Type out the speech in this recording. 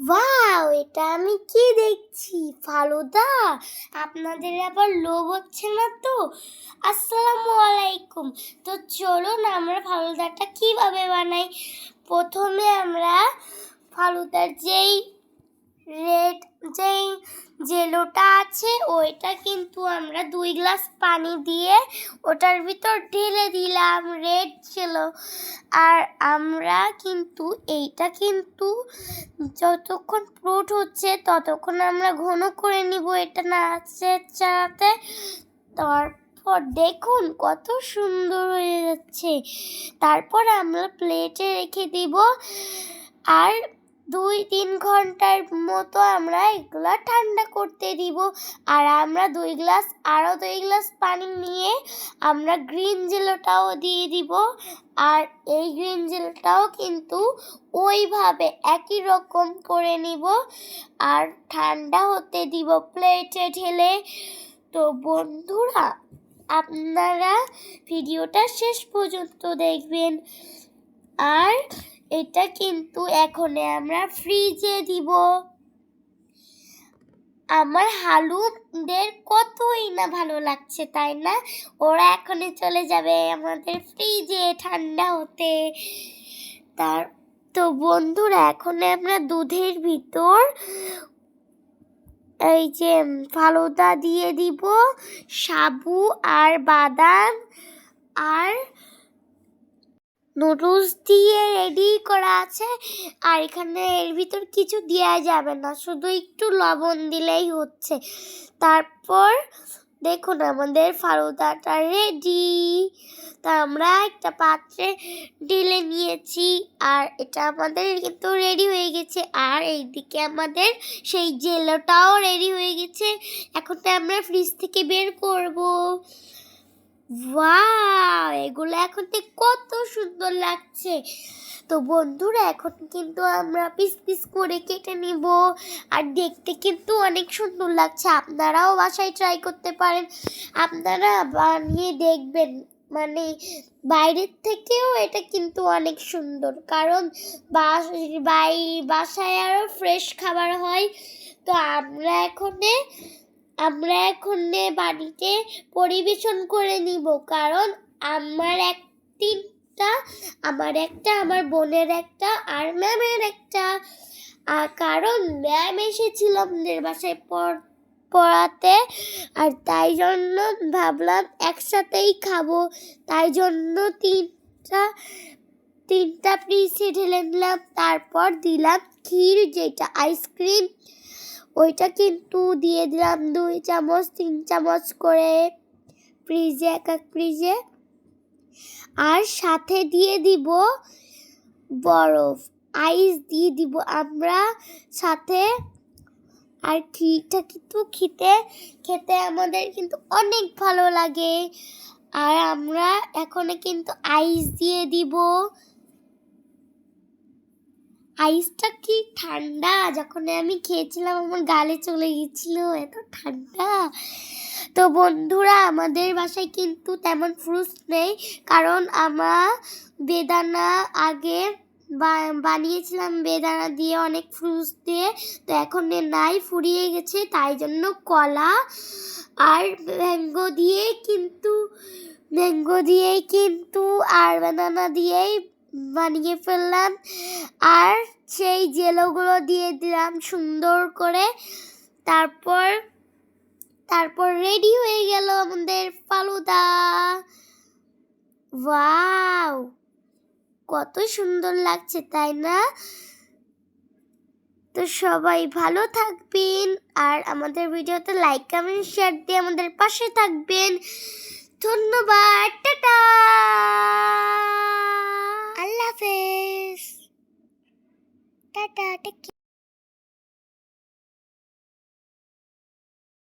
Wow এটা আমি কি দেখছি? ফালুদা, আপনাদের আবার লোভ হচ্ছে না তো? আসসালামু আলাইকুম। তো চলুন আমরা ফালুদাটা কীভাবে বানাই? প্রথমে আমরা ফালুদার যেই রেড, যেই জেলোটা আছে, ওইটা কিন্তু আমরা দুই গ্লাস পানি দিয়ে ওটার ভিতর ঢেলে দিলাম রেড ছিল আর আমরা কিন্তু এইটা কিন্তু যতক্ষণ প্রুট হচ্ছে, ততক্ষণ আমরা ঘন করে নিব এটা নাচে চালাতে তারপর দেখুন কত সুন্দর হয়ে যাচ্ছে। তারপর আমরা প্লেটে রেখে দিব। আর দুই তিন ঘণ্টার মতো আমরা এগুলা ঠান্ডা করতে দিব। আর আমরা দুই গ্লাস আরও দুই গ্লাস পানি নিয়ে আমরা গ্রিন জেলোটাও দিয়ে দিব। আর এই গ্রিন জেলটাও কিন্তু ওইভাবে একই রকম করে নিব। আর ঠান্ডা হতে দিব প্লেটে ঢেলে। তো বন্ধুরা, আপনারা ভিডিওটা শেষ পর্যন্ত দেখবেন। আর এটা কিন্তু এখন আমরা ফ্রিজে দিব। আমার হালুদের কতই না ভালো লাগছে, তাই না? ওরা এখনই চলে যাবে আমাদের ফ্রিজে ঠান্ডা হতে। তার, তো বন্ধুরা, এখন আমরা দুধের ভিতর এই যে ফালুদা দিয়ে দিব, সাবু আর বাদাম আর নুডলস দিয়ে রেডি করা আছে। আর এখানে এর ভিতর কিছু দেওয়া যাবে না, শুধু একটু লবণ দিলেই হচ্ছে। তারপর দেখুন আমাদের ফালুদাটা রেডি তা আমরা একটা পাত্রে ঢেলে নিয়েছি, আর এটা আমাদের কিন্তু রেডি হয়ে গেছে। আর এইদিকে আমাদের সেই জেলোটাও রেডি হয়ে গেছে। এখন তো আমরা ফ্রিজ থেকে বের করব। ওয়াও এগুলো এখন কত সুন্দর লাগছে। তো বন্ধুরা, এখন কিন্তু আমরা পিস পিস করে কেটে নিব। আর দেখতে কিন্তু অনেক সুন্দর লাগছে। আপনারাও বাসায় ট্রাই করতে পারেন। আপনারা বানিয়ে দেখবেন। মানে বাইরের থেকেও এটা কিন্তু অনেক সুন্দর। কারণ বাই, বাসায় আরও ফ্রেশ খাবার হয়। তো আমরা এখনে, আমরা এখন বাড়িতে পরিবেশন করে নিব। কারণ আমার এক তিনটা আমার একটা, আমার বোনের একটা আর ম্যামের একটা। আর কারণ ম্যাম এসেছিল আমাদের বাসায় পড় পড়াতে, আর তাই জন্য ভাবলাম একসাথেই খাব। তাই জন্য তিনটা তিনটা পিসে ঢেলে নিলাম তারপর দিলাম ক্ষীর যেটা আইসক্রিম ওইটা কিন্তু দিয়ে দিলাম দুই চামচ, তিন চামচ করে ফ্রিজে এক এক ফ্রিজে আর সাথে দিয়ে দিব বরফ, আইস দিয়ে দিব। আমরা সাথে আর ক্ষীরটা কিন্তু খেতে খেতে আমাদের কিন্তু অনেক ভালো লাগে। আর আমরা এখন কিন্তু আইস দিয়ে দিব। আইসটা কি ঠান্ডা? যখন আমি খেয়েছিলাম আমার গালে চলে গেছিল, এত ঠান্ডা। তো বন্ধুরা, আমাদের বাসায় কিন্তু তেমন ফ্রুটস নেই, কারণ আমরা বেদানা আগে বানিয়েছিলাম, বেদানা দিয়ে অনেক ফ্রুটস দিয়ে, তো এখন নাই, ফুরিয়ে গেছে, তাই জন্য কলা আর ম্যাঙ্গো দিয়ে কিন্তু ম্যাঙ্গো দিয়েই কিন্তু আর বেদানা দিয়েই বানিয়ে ফেললাম। আর সেই জেলোগুলো দিয়ে দিলাম সুন্দর করে। তারপর তারপর রেডি হয়ে গেল আমাদের ফালুদা। ওয়াও কত সুন্দর লাগছে, তাই না? তো সবাই ভালো থাকবেন আর আমাদের ভিডিওতে লাইক কমেন্ট শেয়ার দিয়ে আমাদের পাশে থাকবেন। ধন্যবাদ, টাটা!